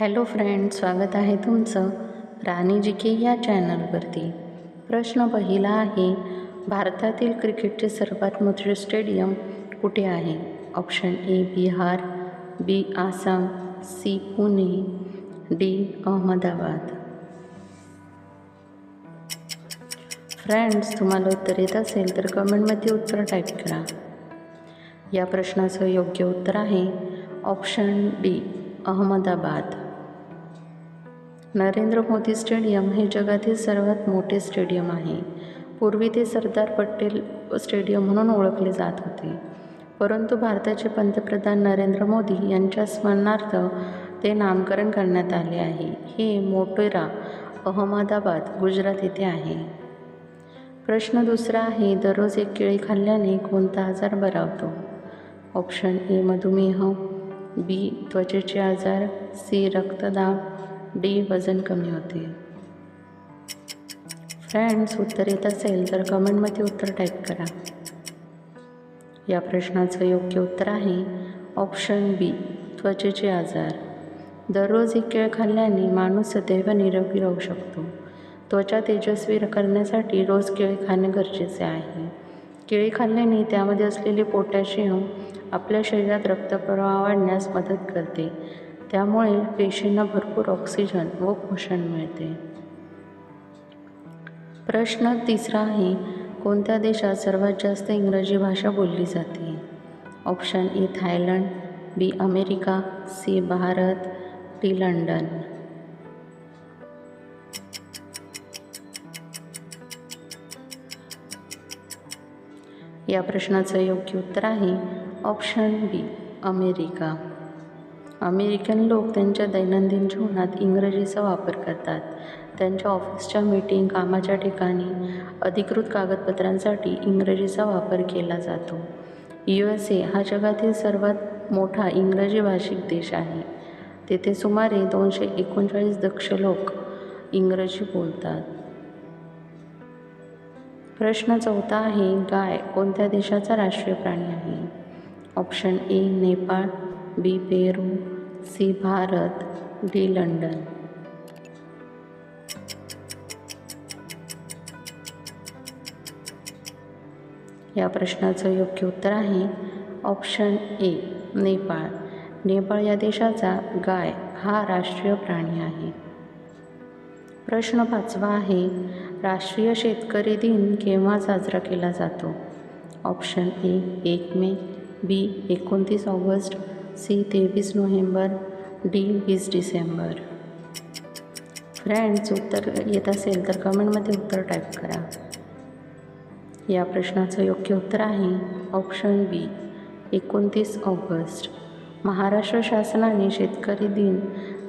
Hello friend स्वागत आहे तुमचं राणी जी के या चॅनलवरती. प्रश्न पहिला आहे भारतातील क्रिकेटचे सर्वात मोठे स्टेडियम कुठे आहे? Option A Bihar B Assam C Pune D Ahmedabad. Friends तुम्हाला उत्तर येत असेल तर कमेंटमध्ये उत्तर टाईप करा. या प्रश्नाचं योग्य उत्तर आहे option D Ahmedabad. Narendra Modi stadium हे जगातील सर्वात मोठे स्टेडियम आहे. पूर्वी ते सरदार पटेल स्टेडियम म्हणून ओळखले जात होते. परंतु भारताचे पंतप्रधान नरेंद्र मोदी यांच्या स्मरणार्थ ते नामकरण करण्यात आले आहे. हे मोटेरा अहमदाबाद गुजरात येथे आहे. प्रश्न दुसरा आहे दररोज एक केळी खाल्ल्याने कोणता आजार बरा ऑप्शन ए मधुमेह बी त्वचेचे आजार सी रक्तदाब डी वजन कमी होते. फ्रेंड्स उत्तर येत असेल तर कमेंटमध्ये उत्तर टाईप करा. या प्रश्नाचं योग्य उत्तर आहे ऑप्शन बी त्वचेचे आजार. दररोज एक केळ खाल्ल्याने माणूस सदैव निरोगी राहू शकतो. त्वचा तेजस्वी करण्यासाठी रोज केळी खाणे गरजेचे आहे. केळी खाल्ल्याने त्यामध्ये असलेले पोटॅशियम आपल्या शरीरात रक्तप्रवाह वाढण्यास मदत करते. त्यामुळे पेशींना भरपूर ऑक्सिजन व पोषण मिळते. प्रश्न तिसरा आहे कोणत्या देशात सर्वात जास्त इंग्रजी भाषा बोलली जाते? Option A Thailand B America C Bharat D London या प्रश्नाचं योग्य उत्तर आहे ऑप्शन बी अमेरिका अमेरिकन लोक त्यांच्या दैनंदिन जीवनात इंग्रजीचा वापर करतात. त्यांच्या ऑफिसच्या मीटिंग कामाच्या ठिकाणी अधिकृत कागदपत्रांसाठी इंग्रजीचा वापर केला जातो. यू एस ए हा जगातील सर्वात मोठा इंग्रजी भाषिक देश आहे. तेथे सुमारे दोनशे एकोणचाळीस दक्ष लोक इंग्रजी बोलतात. प्रश्न चौथा आहे गाय कोणत्या देशाचा राष्ट्रीय प्राणी आहे? Option A Nepal. B Peru C Bharat D London. या प्रश्नाचं योग्य उत्तर आहे ऑप्शन ए नेपाळ. नेपाळ या देशाचा गाय हा राष्ट्रीय प्राणी आहे. प्रश्न पाचवा आहे राष्ट्रीय शेतकरी दिन केव्हा साजरा केला जातो? ऑप्शन ए एक मे बी एकोणतीस ऑगस्ट सी तेवीस नोव्हेंबर डी वीस डिसेंबर. फ्रेंड्स उत्तर येत असेल तर कमेंटमध्ये उत्तर टाईप करा. या प्रश्नाचं योग्य उत्तर आहे ऑप्शन बी एकोणतीस ऑगस्ट. महाराष्ट्र शासनाने शेतकरी दिन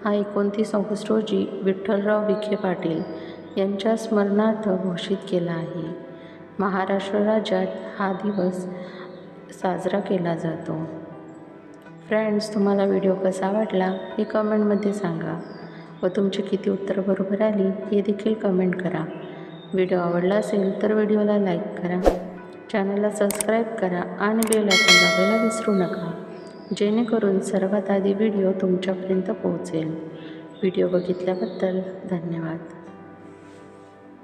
हा एकोणतीस ऑगस्ट रोजी विठ्ठलराव विखे पाटील यांच्या स्मरणार्थ घोषित केला आहे. महाराष्ट्र राज्यात हा दिवस साजरा केला जातो. फ्रेंड्स तुम्हाला व्हिडिओ कसा वाटला हे कमेंटमध्ये सांगा. व तुमची किती उत्तर बरोबर आली हे देखील कमेंट करा. व्हिडिओ आवडला असेल तर व्हिडिओला लाईक करा. चॅनलला सबस्क्राईब करा आणि बेल आयकॉन दाबायला विसरू नका. जेणेकरून सर्वात आधी व्हिडिओ तुमच्यापर्यंत पोहोचेल. व्हिडिओ बघितल्याबद्दल धन्यवाद.